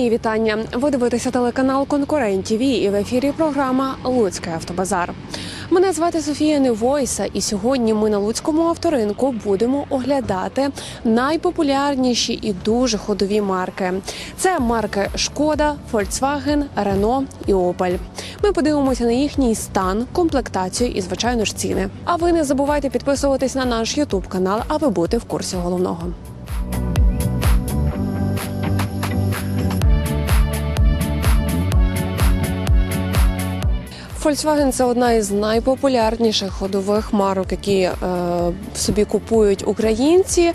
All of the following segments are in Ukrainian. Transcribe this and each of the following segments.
Мої вітання. Ви дивитеся телеканал Конкурент ТВ і в ефірі програма Луцький автобазар. Мене звати Софія Невойса, і сьогодні ми на Луцькому авторинку будемо оглядати найпопулярніші і дуже ходові марки. Це марки Шкода, Volkswagen, Renault і Opel. Ми подивимося на їхній стан, комплектацію і, звичайно ж, ціни. А ви не забувайте підписуватись на наш Ютуб канал, аби бути в курсі головного. Volkswagen – це одна із найпопулярніших ходових марок, які е, собі купують українці.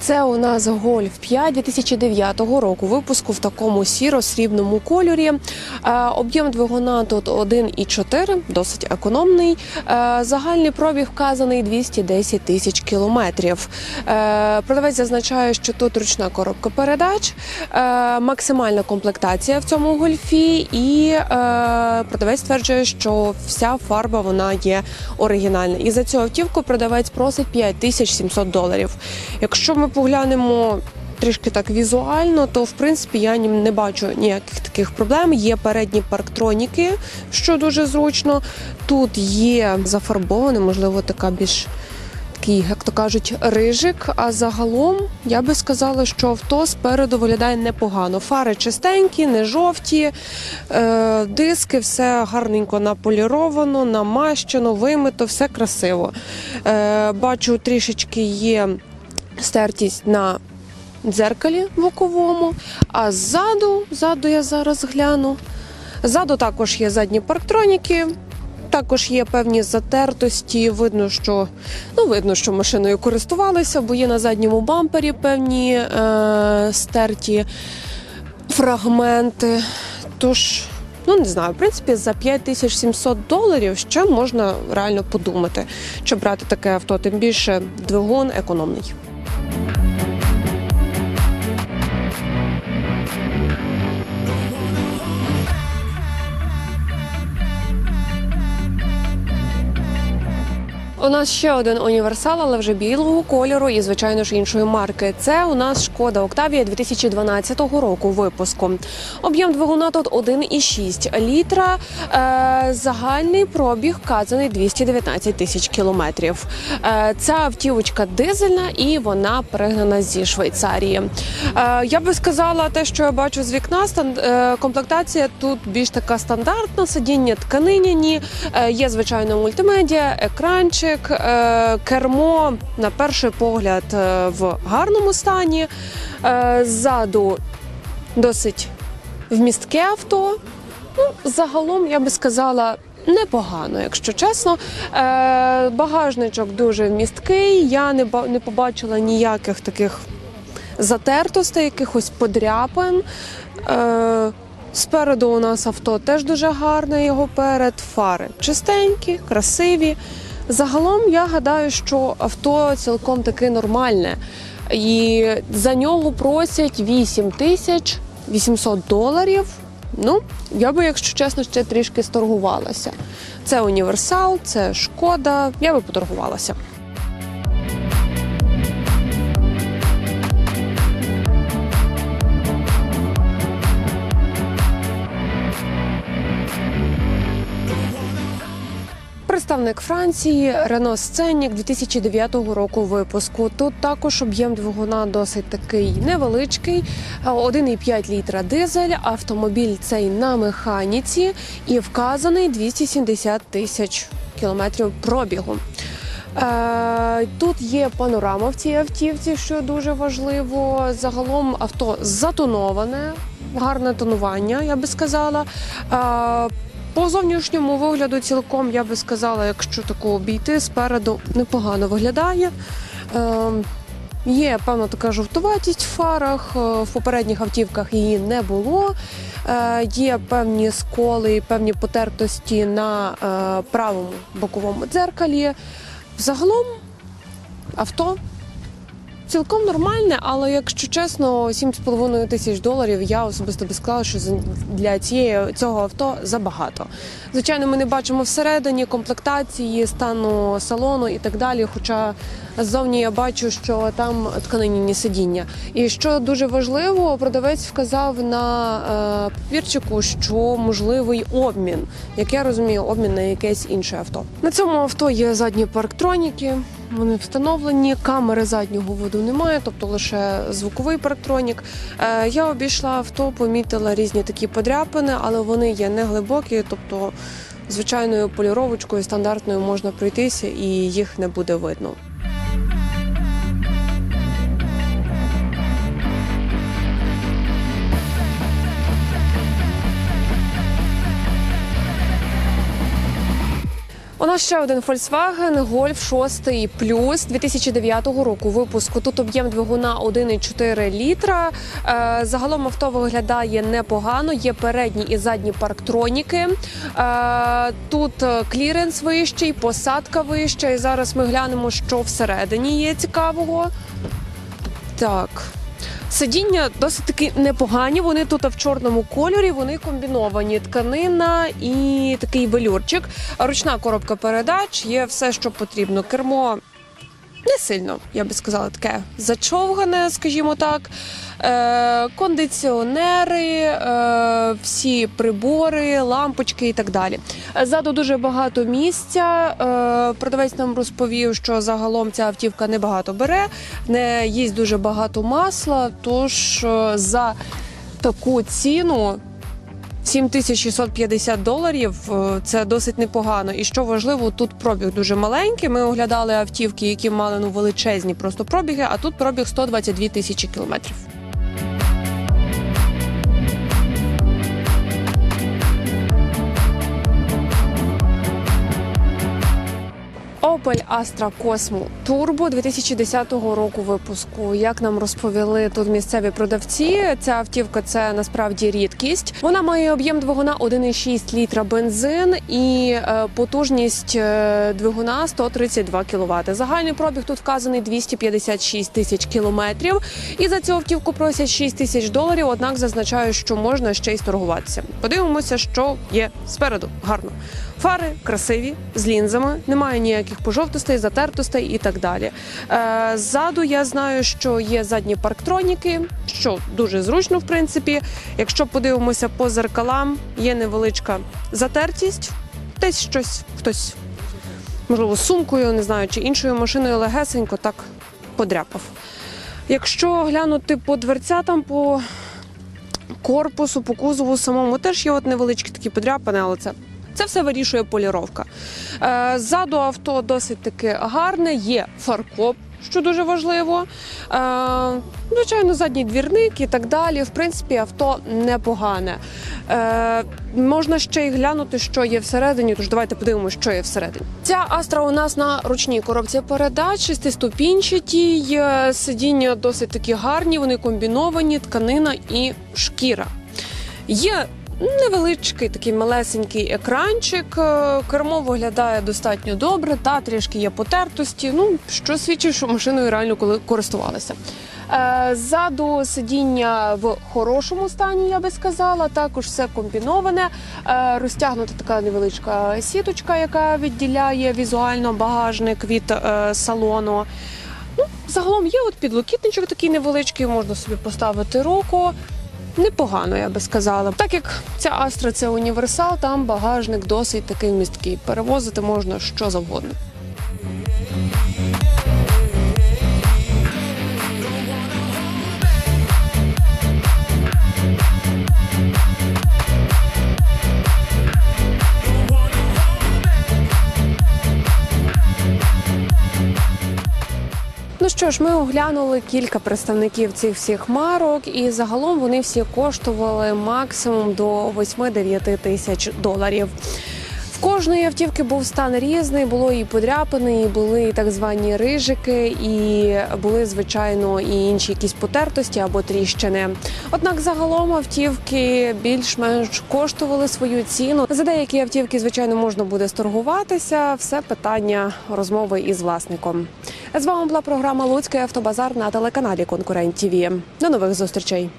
Це у нас Golf 5 2009 року випуску в такому сіро-срібному кольорі. Е, об'єм двигуна тут 1,4, досить економний. Е, загальний пробіг вказаний 210 тисяч кілометрів. Е, продавець зазначає, що тут ручна коробка передач, е, максимальна комплектація в цьому гольфі, і е, продавець стверджує, що вся фарба вона є оригінальна. І за цю автівку продавець просить 5700 доларів. Якщо ми поглянемо. Трішки так візуально, то в принципі я не бачу ніяких таких проблем. Є передні парктроніки, що дуже зручно. Тут є зафарбоване, можливо, така більш такий, як то кажуть, рижик. А загалом я би сказала, що авто спереду виглядає непогано. Фари чистенькі, не жовті, е, диски, все гарненько наполіровано, намащено, вимито, все красиво. Е, бачу, трішечки є стертість на дзеркалі боковому, а ззаду, ззаду я зараз гляну. Ззаду також є задні парктроніки. Також є певні затертості. Видно, що ну видно, що машиною користувалися, бо є на задньому бампері певні е, стерті фрагменти. Тож, ну не знаю, в принципі, за 5700 доларів ще можна реально подумати, чи брати таке авто, тим більше двигун економний. У нас ще один універсал, але вже білого кольору і, звичайно ж, іншої марки. Це у нас шкода Октавія 2012 року випуску. Об'єм двигуна тут 1,6 літра. Е, загальний пробіг вказаний 219 тисяч кілометрів. Е, ця автівочка дизельна і вона пригнана зі Швейцарії. Е, я би сказала, те, що я бачу з вікна, стан- е, комплектація тут більш така стандартна, сидіння тканиняні, е, є звичайно мультимедіа, екранчик, е, кермо на перший погляд е, в гарному стані. Е, Ззаду досить вмістке авто. Ну, загалом я би сказала. Непогано, якщо чесно. Багажничок дуже вмісткий. Я не, побачила ніяких таких затертостей, якихось подряпин. Спереду у нас авто теж дуже гарне, його перед фари чистенькі, красиві. Загалом я гадаю, що авто цілком таки нормальне. І за нього просять 8 тисяч 800 доларів. Ну, я би, якщо чесно, ще трішки сторгувалася. Це універсал, це шкода. Я би поторгувалася. Представник Франції Рено Сценік 2009 року випуску. Тут також об'єм двигуна досить такий невеличкий. 1,5 літра дизель. Автомобіль цей на механіці і вказаний 270 тисяч кілометрів пробігу. Е, Тут є панорама в цій автівці, що дуже важливо. Загалом авто затоноване, гарне тонування, я би сказала. По зовнішньому вигляду цілком я би сказала, якщо таку обійти спереду непогано виглядає. Е, Є певна така жовтуватість в фарах. е, В попередніх автівках її не було. Е, Є певні сколи певні потертості на е, правому боковому дзеркалі. Загалом авто цілком нормальне, але якщо чесно, 7,5 тисяч доларів я особисто би сказала, що для цієї цього авто забагато. Звичайно, ми не бачимо всередині комплектації, стану салону і так далі. Хоча ззовні я бачу, що там тканинні сидіння. І що дуже важливо, продавець вказав на е, папірчику, що можливий обмін, як я розумію, обмін на якесь інше авто. На цьому авто є задні парктроніки. Вони встановлені, камери заднього воду немає, тобто лише звуковий парктронік. Е, я обійшла авто, помітила різні такі подряпини, але вони є не глибокі, тобто звичайною поліровочкою стандартною можна пройтися і їх не буде видно. Нас ще один Volkswagen Golf 6 Plus 2009 року випуску. Тут об'єм двигуна 1,4 літра. Е, Загалом авто виглядає непогано. Є передні і задні парктроніки. Е, Тут кліренс вищий, посадка вища. І зараз ми глянемо, що всередині є цікавого. Так. Сидіння досить таки непогані. Вони тут в чорному кольорі. Вони комбіновані тканина і такий велюрчик. Ручна коробка передач є все, що потрібно. Кермо не сильно, я би сказала, таке зачовгане, скажімо так. Е, кондиціонери, е, всі прибори, лампочки і так далі. Ззаду дуже багато місця. Е, продавець нам розповів, що загалом ця автівка небагато бере, не їсть дуже багато масла. Тож е, за таку ціну 7650 доларів е, це досить непогано. І що важливо, тут пробіг дуже маленький. Ми оглядали автівки, які мали ну величезні просто пробіги, а тут пробіг 122 тисячі кілометрів. Opel Astra Cosmo Turbo 2010 року випуску. Як нам розповіли тут місцеві продавці, ця автівка це насправді рідкість. Вона має об'єм двигуна 1,6 літра бензин і е, потужність е, двигуна 132 кВт. Загальний пробіг тут вказаний 256 тисяч кілометрів. І за цю автівку просять 6 тисяч доларів. Однак зазначаю, що можна ще й торгуватися. Подивимося, що є спереду. Гарно. Фари красиві з лінзами, немає ніяких пожовтостей, затертостей і так далі. Е, ззаду я знаю, що є задні парктроніки, що дуже зручно, в принципі. Якщо подивимося по зеркалам, є невеличка затертість, десь щось хтось, можливо, сумкою, не знаю, чи іншою машиною легесенько так подряпав. Якщо глянути по дверцятам, по корпусу, по кузову самому, теж є от невеличкі такі подряпини, але це це все вирішує поліровка. Е, Ззаду авто досить таки гарне, є фаркоп. Що дуже важливо, Е, звичайно, задній двірник і так далі. В принципі, авто непогане. Е, можна ще й глянути, що є всередині. Тож давайте подивимося, що є всередині. Ця астра у нас на ручній коробці передач, шестиступінчатій, е, сидіння досить такі гарні. Вони комбіновані, тканина і шкіра. Є невеличкий такий малесенький екранчик. е, Кермо виглядає достатньо добре, та трішки є потертості. Ну що свідчить, що машиною реально коли користувалися. Е, Ззаду сидіння в хорошому стані, я би сказала. Також все комбіноване. Е, Розтягнута така невеличка сіточка, яка відділяє візуально багажник від салону. Ну, загалом є от підлокітничок такий невеличкий, можна собі поставити руку. Непогано, я би сказала. Так як ця Астра це універсал, там багажник досить такий місткий. Перевозити можна що завгодно. Що ж, ми оглянули кілька представників цих всіх марок, і загалом вони всі коштували максимум до 8-9 тисяч доларів. Кожної автівки був стан різний, було і подряпини, і були так звані рижики, і були звичайно і інші якісь потертості або тріщини. Однак загалом автівки більш-менш коштували свою ціну. За деякі автівки, звичайно, можна буде сторгуватися. Все питання розмови із власником. З вами була програма Луцький автобазар на телеканалі Конкурент ТІВІ. До нових зустрічей.